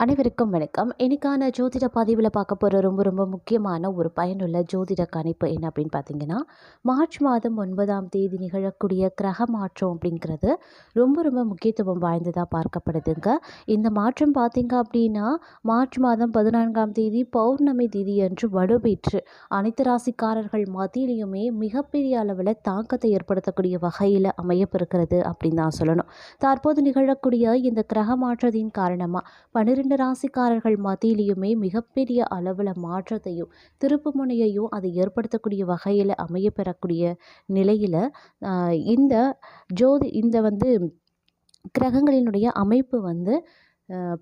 அனைவருக்கும் வணக்கம். இன்றைக்கான ஜோதிட பதிவில் பார்க்க போகிற ரொம்ப ரொம்ப முக்கியமான ஒரு பயனுள்ள ஜோதிட கணிப்பு என்ன அப்படின்னு பார்த்தீங்கன்னா மார்ச் மாதம் ஒன்பதாம் தேதி நிகழக்கூடிய கிரக மாற்றம் அப்படிங்கிறது ரொம்ப ரொம்ப முக்கியத்துவம் வாய்ந்ததாக பார்க்கப்படுதுங்க. இந்த மாற்றம் பார்த்தீங்க அப்படின்னா மார்ச் மாதம் பதினான்காம் தேதி பௌர்ணமி தேதி அன்று வலுப்பெற்று அனைத்து ராசிக்காரர்கள் மத்தியிலையுமே மிகப்பெரிய அளவில் தாக்கத்தை ஏற்படுத்தக்கூடிய வகையில் அமையப்பிருக்கிறது அப்படின்னு தான் சொல்லணும். தற்போது நிகழக்கூடிய இந்த கிரக மாற்றத்தின் காரணமாக பன்னிரெண்டு ராசிக்காரர்கள் மத்தியிலையுமே மிகப்பெரிய அளவில் மாற்றத்தையும் திருப்புமுனையையும் அதை ஏற்படுத்தக்கூடிய வகையில் அமைய பெறக்கூடிய நிலையில் இந்த ஜோதி இந்த வந்து கிரகங்களினுடைய அமைப்பு வந்து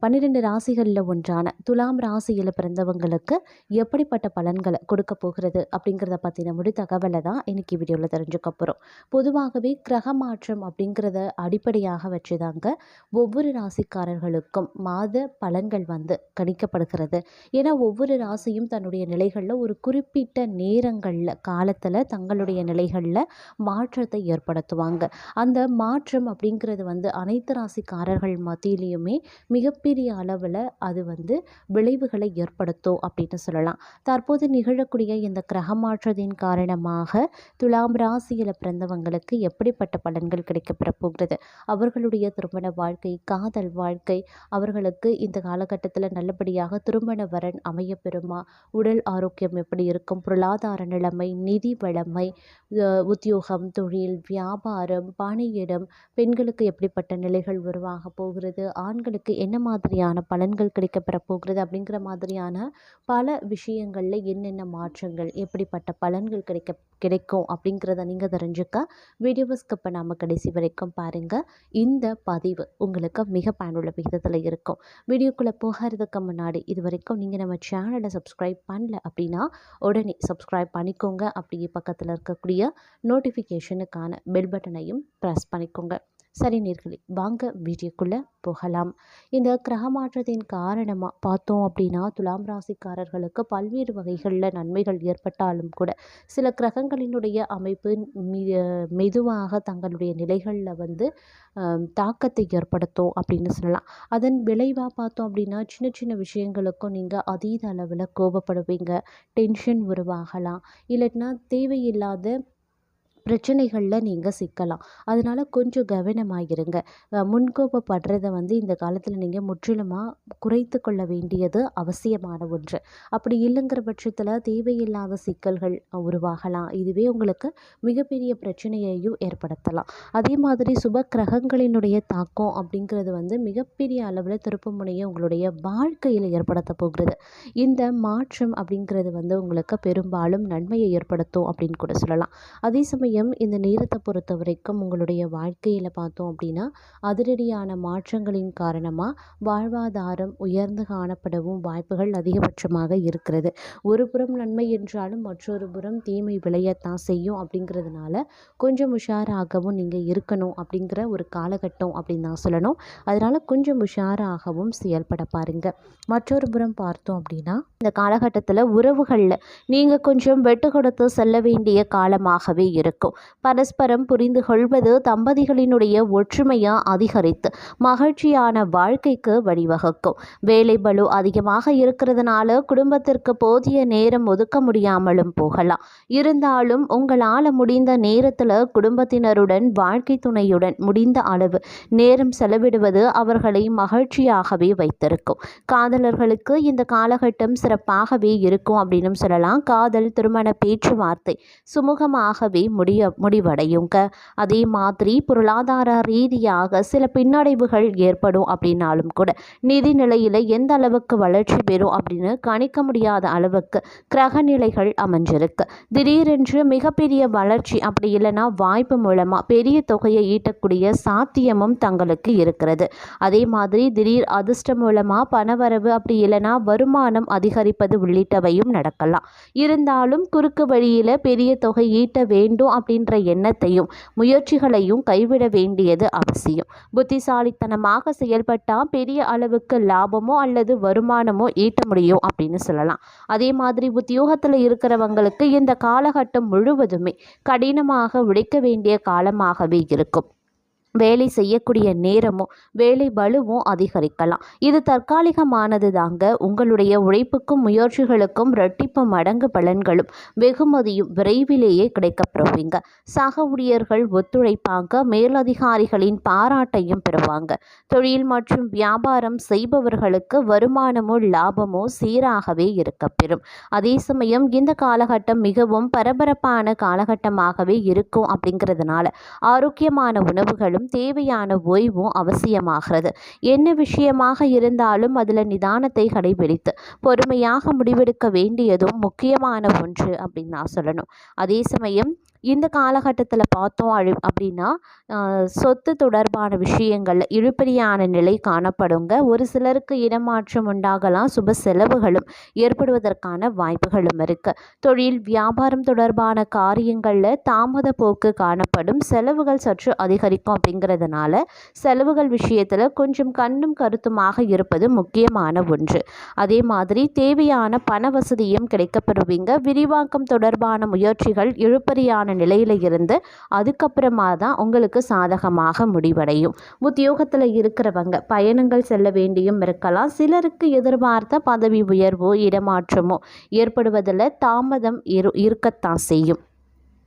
பன்னிரெண்டு ராசிகளில் ஒன்றான துலாம் ராசியில் பிறந்தவங்களுக்கு எப்படிப்பட்ட பலன்களை கொடுக்க போகிறது அப்படிங்கிறத பற்றின முடி தகவலை தான் இன்றைக்கி வீடியோவில் தெரிஞ்சுக்க போகிறோம் பொதுவாகவே கிரக மாற்றம் அப்படிங்கிறத அடிப்படையாக வச்சுதாங்க ஒவ்வொரு ராசிக்காரர்களுக்கும் மாத பலன்கள் வந்து கணிக்கப்படுகிறது. ஏன்னா ஒவ்வொரு ராசியும் தன்னுடைய நிலைகளில் ஒரு குறிப்பிட்ட நேரங்களில் காலத்தில் தங்களுடைய நிலைகளில் மாற்றத்தை ஏற்படுத்துவாங்க. அந்த மாற்றம் அப்படிங்கிறது வந்து அனைத்து ராசிக்காரர்கள் மத்தியிலையுமே மிகப்பெரிய அளவில் அது வந்து விளைவுகளை ஏற்படுத்தும் அப்படின்னு சொல்லலாம். தற்போது நிகழக்கூடிய இந்த கிரக மாற்றத்தின் காரணமாக துலாம் ராசியில் பிறந்தவங்களுக்கு எப்படிப்பட்ட பலன்கள் கிடைக்கப்பெற போகிறது? அவர்களுடைய திருமண வாழ்க்கை காதல் வாழ்க்கை அவர்களுக்கு இந்த காலகட்டத்தில் நல்லபடியாக திருமண வரன் அமைய பெறுமா உடல் ஆரோக்கியம் எப்படி இருக்கும்? பொருளாதார நிலைமை நிதி வளமை உத்தியோகம் தொழில் வியாபாரம் பணியிடம் பெண்களுக்கு எப்படிப்பட்ட நிலைகள் உருவாக போகிறது? ஆண்களுக்கு என்ன மாதிரியான பலன்கள் கிடைக்கப்பெற போகிறது அப்படிங்கிற மாதிரியான பல விஷயங்களில் என்னென்ன மாற்றங்கள் எப்படிப்பட்ட பலன்கள் கிடைக்க கிடைக்கும் அப்படிங்கிறத நீங்கள் தெரிஞ்சுக்க வீடியோவை ஸ்கிப் நாம் கடைசி வரைக்கும் பாருங்கள் இந்த பதிவு உங்களுக்கு மிக பயனுள்ள விகிதத்தில் இருக்கும். வீடியோக்குள்ளே போகிறதுக்கு முன்னாடி இது வரைக்கும் நீங்கள் நம்ம சேனலை சப்ஸ்கிரைப் பண்ணல அப்படின்னா உடனே சப்ஸ்கிரைப் பண்ணிக்கோங்க. அப்படியே பக்கத்தில் இருக்கக்கூடிய நோட்டிஃபிகேஷனுக்கான பெல் பட்டனையும் ப்ரெஸ் பண்ணிக்கோங்க. சரி நேர்களே வாங்க வீடியோக்குள்ளே போகலாம். இந்த கிரக மாற்றத்தின் காரணமாக பார்த்தோம் அப்படின்னா துலாம் ராசிக்காரர்களுக்கு பல்வேறு வகைகளில் நன்மைகள் ஏற்பட்டாலும் கூட சில கிரகங்களினுடைய அமைப்பு மெதுவாக தங்களுடைய நிலைகளில் வந்து தாக்கத்தை ஏற்படுத்தும் அப்படின்னு சொல்லலாம். அதன் விளைவாக பார்த்தோம் அப்படின்னா சின்ன சின்ன விஷயங்களுக்கும் நீங்கள் அதீத அளவில் கோபப்படுவீங்க டென்ஷன் உருவாகலாம். இல்லைன்னா தேவையில்லாத பிரச்சனைகளில் நீங்கள் சிக்கலாம். அதனால் கொஞ்சம் கவனமாகிருங்க முன்கோபப்படுறத வந்து இந்த காலத்தில் நீங்கள் முற்றிலுமாக குறைத்து கொள்ள வேண்டியது அவசியமான ஒன்று. அப்படி இல்லைங்கிற பட்சத்தில் தேவையில்லாத சிக்கல்கள் உருவாகலாம். இதுவே உங்களுக்கு மிகப்பெரிய பிரச்சனையையும் ஏற்படுத்தலாம். அதே மாதிரி சுப கிரகங்களினுடைய தாக்கம் அப்படிங்கிறது வந்து மிகப்பெரிய அளவில் திருப்பு முனையை உங்களுடைய வாழ்க்கையில் ஏற்படுத்த போகிறது. இந்த மாற்றம் அப்படிங்கிறது வந்து உங்களுக்கு பெரும்பாலும் நன்மையை ஏற்படுத்தும் அப்படின்னு கூட சொல்லலாம். அதே சமயம் சமயம் இந்த நேரத்தை பொறுத்த வரைக்கும் உங்களுடைய வாழ்க்கையில் பார்த்தோம் அப்படின்னா அதிரடியான மாற்றங்களின் காரணமாக வாழ்வாதாரம் உயர்ந்து காணப்படவும் வாய்ப்புகள் அதிகபட்சமாக இருக்கிறது. ஒரு புறம் நன்மை என்றாலும் மற்றொரு புறம் தீமை விளையத்தான் செய்யும் அப்படிங்கிறதுனால கொஞ்சம் உஷாராகவும் நீங்கள் இருக்கணும் அப்படிங்கிற ஒரு காலகட்டம் அப்படின்னு தான் சொல்லணும். அதனால் கொஞ்சம் உஷாராகவும் செயல்பட பாருங்கள் மற்றொரு புறம் பார்த்தோம் அப்படின்னா இந்த காலகட்டத்தில் உறவுகளில் நீங்கள் கொஞ்சம் வெட்டு கொடுத்து செல்ல வேண்டிய காலமாகவே இருக்கும். இருக்கும். பரஸ்பரம் புரிந்து கொள்வது தம்பதிகளினுடைய ஒற்றுமையை அதிகரித்து மகிழ்ச்சியான வாழ்க்கைக்கு வழிவகுக்கும். வேலை பலு அதிகமாக இருக்கிறதுனால குடும்பத்திற்கு போதிய நேரம் ஒதுக்க முடியாமலும் போகலாம். இருந்தாலும் உங்களால் முடிந்த நேரத்தில் குடும்பத்தினருடன் வாழ்க்கை துணையுடன் முடிந்த அளவு நேரம் செலவிடுவது அவர்களை மகிழ்ச்சியாகவே வைத்திருக்கும். காதலர்களுக்கு இந்த காலகட்டம் சிறப்பாகவே இருக்கும் அப்படின்னு சொல்லலாம். காதல் திருமண பேச்சுவார்த்தை சுமூகமாகவே முடியும். முடிய முடிவடையுங்க அதே மாதிரி பொருளாதார ரீதியாக சில பின்னடைவுகள் ஏற்படும் அப்படின்னாலும் கூட நிதி நிலையில் எந்த அளவுக்கு வளர்ச்சி பெறும் அப்படின்னு கணிக்க முடியாத அளவுக்கு கிரக நிலைகள் அமைஞ்சிருக்கு. திடீரென்று மிகப்பெரிய வளர்ச்சி அப்படி இல்லைன்னா வாய்ப்பு மூலமாக பெரிய தொகையை ஈட்டக்கூடிய சாத்தியமும் தங்களுக்கு இருக்கிறது. அதே மாதிரி திடீர் அதிர்ஷ்டம் மூலமாக பணவரவு அப்படி இல்லைன்னா வருமானம் அதிகரிப்பது உள்ளிட்டவையும் நடக்கலாம். இருந்தாலும் குறுக்கு வழியில் பெரிய தொகை ஈட்ட வேண்டும் அப்படின்ற எண்ணத்தையும் முயற்சிகளையும் கைவிட வேண்டியது அவசியம். புத்திசாலித்தனமாக செயல்பட்டால் பெரிய அளவுக்கு லாபமோ அல்லது வருமானமோ ஈட்ட முடியும் அப்படின்னு சொல்லலாம். அதே மாதிரி உத்தியோகத்தில் இருக்கிறவங்களுக்கு இந்த காலகட்டம் முழுவதுமே கடினமாக உழைக்க வேண்டிய காலமாகவே இருக்கும். வேலை செய்யக்கூடிய நேரமும் வேலை வலுவும் அதிகரிக்கலாம். இது தற்காலிகமானது தாங்க உங்களுடைய உழைப்புக்கும் முயற்சிகளுக்கும் இரட்டிப்பு மடங்கு பலன்களும் வெகுமதியும் விரைவிலேயே கிடைக்கப்பெறுவீங்க. சக ஊழியர்கள் ஒத்துழைப்பாங்க. மேலதிகாரிகளின் பாராட்டையும் பெறுவாங்க. தொழில் மற்றும் வியாபாரம் செய்பவர்களுக்கு வருமானமோ லாபமோ சீராகவே இருக்கப்பெறும். அதே சமயம் இந்த காலகட்டம் மிகவும் பரபரப்பான காலகட்டமாகவே இருக்கும் அப்படிங்கிறதுனால ஆரோக்கியமான உணவுகளும் தேவையான ஓய்வும் அவசியமாகிறது. என்ன விஷயமாக இருந்தாலும் அதில் நிதானத்தை கடைபிடித்து பொறுமையாக முடிவெடுக்க வேண்டியதும் முக்கியமான ஒன்று அப்படின்னு நான் சொல்லணும். அதே சமயம் இந்த காலகட்டத்தில் பார்த்தோம் அழி அப்படின்னா சொத்து தொடர்பான விஷயங்களில் இழுபறியான நிலை காணப்படுங்க. ஒரு சிலருக்கு இடமாற்றம் உண்டாகலாம் சுப செலவுகளும் ஏற்படுவதற்கான வாய்ப்புகளும் இருக்குது தொழில் வியாபாரம் தொடர்பான காரியங்களில் தாமத போக்கு காணப்படும். செலவுகள் சற்று அதிகரிக்கும் அப்படிங்கிறதுனால செலவுகள் விஷயத்தில் கொஞ்சம் கண்ணும் கருத்துமாக இருப்பது முக்கியமான ஒன்று. அதே மாதிரி தேவையான பண வசதியும் கிடைக்கப்படுவீங்க விரிவாக்கம் தொடர்பான முயற்சிகள் இழுப்பறியான நிலையில் இருந்து அதுக்கப்புறமா தான் உங்களுக்கு சாதகமாக முடிவடையும். உத்தியோகத்தில் இருக்கிறவங்க பயணங்கள் செல்ல வேண்டியும் இருக்கலாம். சிலருக்கு எதிர்பார்த்த பதவி உயர்வோ இடமாற்றமோ ஏற்படுவதில் தாமதம் இரு இருக்கத்தான் செய்யும்.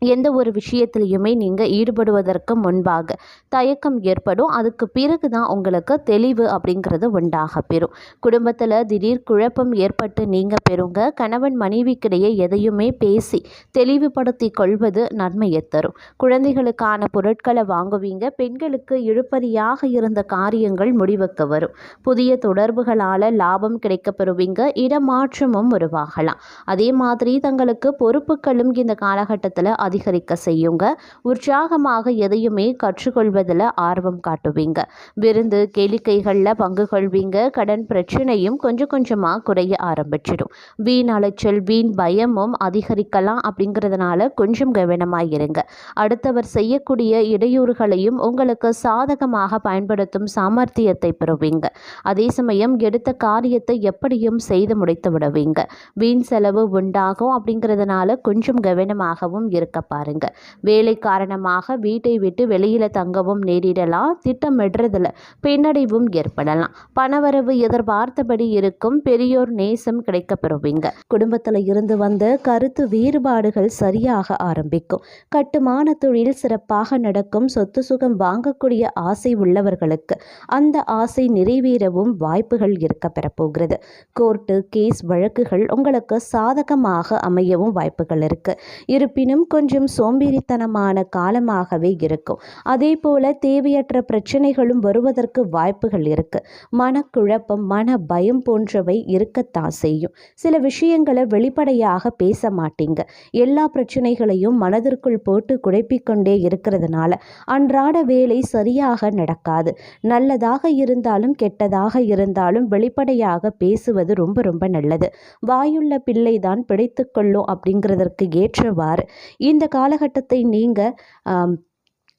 எந்த ஒரு விஷயத்துலையுமே நீங்கள் ஈடுபடுவதற்கு முன்பாக தயக்கம் ஏற்படும். அதுக்கு பிறகு தான் உங்களுக்கு தெளிவு அப்படிங்கிறது உண்டாக பெறும். குடும்பத்தில் திடீர் குழப்பம் ஏற்பட்டு நீங்கள் பெறுங்க. கணவன் மனைவிக்கிடையே எதையுமே பேசி தெளிவுபடுத்தி கொள்வது நன்மையை தரும். குழந்தைகளுக்கான பொருட்களை வாங்குவீங்க. பெண்களுக்கு இழுப்பறியாக இருந்த காரியங்கள் முடிவுக்கு வரும். புதிய தொடர்புகளால் லாபம் கிடைக்க பெறுவீங்க. இடமாற்றமும் உருவாகலாம். அதே மாதிரி தங்களுக்கு பொறுப்புகளும் இந்த காலகட்டத்தில் அதிகரிக்க செய்யுங்க. உற்சாகமாக எதையுமே கற்றுக்கொள்வதில் ஆர்வம் காட்டுவீங்க. விருந்து கேளிக்கைகளில் பங்கு கொள்வீங்க. கடன் பிரச்சனையும் கொஞ்சம் கொஞ்சமாக குறைய ஆரம்பிச்சிடும். வீண் அலைச்சல் வீண் பயமும் அதிகரிக்கலாம் அப்படிங்கிறதுனால கொஞ்சம் கவனமாக இருங்க. அடுத்தவர் செய்யக்கூடிய இடையூறுகளையும் உங்களுக்கு சாதகமாக பயன்படுத்தும் சாமர்த்தியத்தை பெறுவீங்க. அதே சமயம் எடுத்த காரியத்தை எப்படியும் செய்து முடித்து விடுவீங்க. வீண் செலவு உண்டாகும் அப்படிங்கிறதுனால கொஞ்சம் கவனமாகவும் இருக்க பாருங்க. வேலை காரணமாக வீட்டை விட்டு வெளியில் தங்கவும் நேரிடலாம் திட்டமிடுறதுல பின்னடைவும் ஏற்படலாம். பணவரவு எதிர்பார்த்தபடி இருக்கும் பெரியோர் நேசம் கிடைக்க பெறுவீங்க குடும்பத்தில் இருந்து வந்த கருத்து வேறுபாடுகள் சரியாக ஆரம்பிக்கும். கட்டுமான தொழில் சிறப்பாக நடக்கும் சொத்து சுகம் வாங்கக்கூடிய ஆசை உள்ளவர்களுக்கு அந்த ஆசை நிறைவேறவும் வாய்ப்புகள் இருக்க பெறப்போகிறது கோர்ட்டு கேஸ் வழக்குகள் உங்களுக்கு சாதகமாக அமையவும் வாய்ப்புகள் இருக்கு. இருப்பினும் கொஞ்சம் கொஞ்சம் சோம்பேறித்தனமான காலமாகவே இருக்கும். அதே போல தேவையற்ற பிரச்சனைகளும் வருவதற்கு வாய்ப்புகள் இருக்கு. மனக்குழப்பம் மன பயம் போன்றவை இருக்கத்தான் செய்யும். சில விஷயங்களை வெளிப்படையாக பேச மாட்டீங்க. எல்லா பிரச்சனைகளையும் மனதிற்குள் போட்டு குழப்பிக்கொண்டே இருக்கிறதுனால அன்றாட வேலை சரியாக நடக்காது. நல்லதாக இருந்தாலும் கெட்டதாக இருந்தாலும் வெளிப்படையாக பேசுவது ரொம்ப ரொம்ப நல்லது. வாயுள்ள பிள்ளை தான் பிடித்துக்கொள்ளும் அப்படிங்கிறதற்கு ஏற்றவாறு. இந்த இந்த காலகட்டத்தை நீங்கள்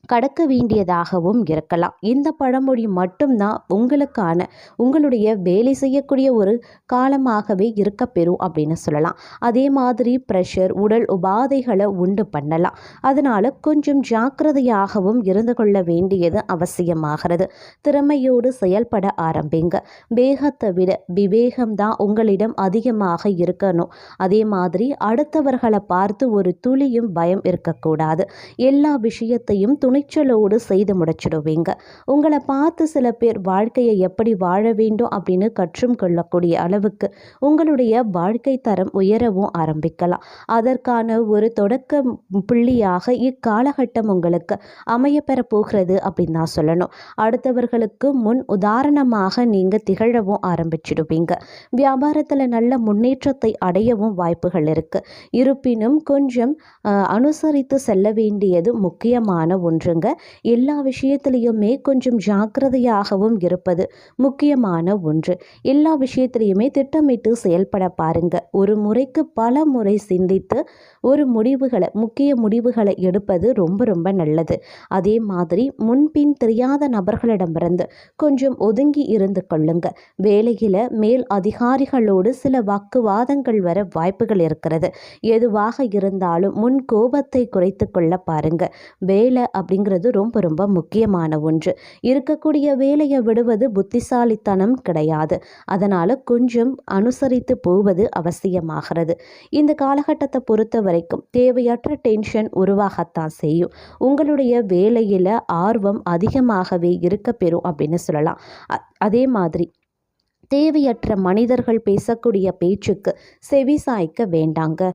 கடக்க வேண்டியதாகவும் இருக்கலாம். இந்த பழமொழி மட்டும்தான் உங்களுக்கான உங்களுடைய வேலை செய்யக்கூடிய ஒரு காலமாகவே இருக்க பெறும் அப்படின்னு சொல்லலாம். அதே மாதிரி ப்ரெஷர் உடல் உபாதைகளை உண்டு பண்ணலாம். அதனால் கொஞ்சம் ஜாக்கிரதையாகவும் இருந்து கொள்ள வேண்டியது அவசியமாகிறது. திறமையோடு செயல்பட ஆரம்பிங்க. வேகத்தை விட விவேகம்தான் உங்களிடம் அதிகமாக இருக்கணும். அதே மாதிரி அடுத்தவர்களை பார்த்து ஒரு துளியும் பயம் இருக்கக்கூடாது. எல்லா விஷயத்தையும் துணை துணிச்சலோடு செய்து முடிச்சிடுவீங்க. உங்களை பார்த்து சில பேர் வாழ்க்கையை எப்படி வாழ வேண்டும் அப்படின்னு கற்றும் கொள்ளக்கூடிய அளவுக்கு உங்களுடைய வாழ்க்கை தரம் உயரவும் ஆரம்பிக்கலாம். அதற்கான ஒரு தொடக்க புள்ளியாக இக்காலகட்டம் உங்களுக்கு அமையப்பெற போகிறது அப்படின்னு தான் சொல்லணும். அடுத்தவர்களுக்கு முன் உதாரணமாக நீங்கள் திகழவும் ஆரம்பிச்சிடுவீங்க. வியாபாரத்தில் நல்ல முன்னேற்றத்தை அடையவும் வாய்ப்புகள் இருக்குது இருப்பினும் கொஞ்சம் அனுசரித்து செல்ல வேண்டியது முக்கியமான ஒன்று. ஒன்றுங்க எல்லா விஷயத்துலேயுமே கொஞ்சம் ஜாக்கிரதையாகவும் இருப்பது முக்கியமான ஒன்று. எல்லா விஷயத்துலையுமே திட்டமிட்டு செயல்பட பாருங்க. ஒரு முறைக்கு பல முறை சிந்தித்து ஒரு முடிவுகளை முக்கிய முடிவுகளை எடுப்பது ரொம்ப ரொம்ப நல்லது. அதே மாதிரி முன்பின் தெரியாத நபர்களிடமிருந்து கொஞ்சம் ஒதுங்கி இருந்து கொள்ளுங்க. வேலையில் மேல் அதிகாரிகளோடு சில வாக்குவாதங்கள் வர வாய்ப்புகள் இருக்கிறது. எதுவாக இருந்தாலும் முன் கோபத்தை குறைத்து கொள்ள பாருங்க. வேலை அப்படிங்கிறது ரொம்ப ரொம்ப முக்கியமான ஒன்று. இருக்கக்கூடிய வேலையை விடுவது புத்திசாலித்தனம் கிடையாது. அதனால் கொஞ்சம் அனுசரித்து போவது அவசியமாகிறது. இந்த காலகட்டத்தை பொறுத்த வரைக்கும் தேவையற்ற டென்ஷன் உருவாகத்தான் செய்யும். உங்களுடைய வேலையில் ஆர்வம் அதிகமாகவே இருக்க பெறும் அப்படின்னு சொல்லலாம். அ- அதே மாதிரி தேவையற்ற மனிதர்கள் பேசக்கூடிய பேச்சுக்கு செவி சாய்க்க வேண்டாங்க.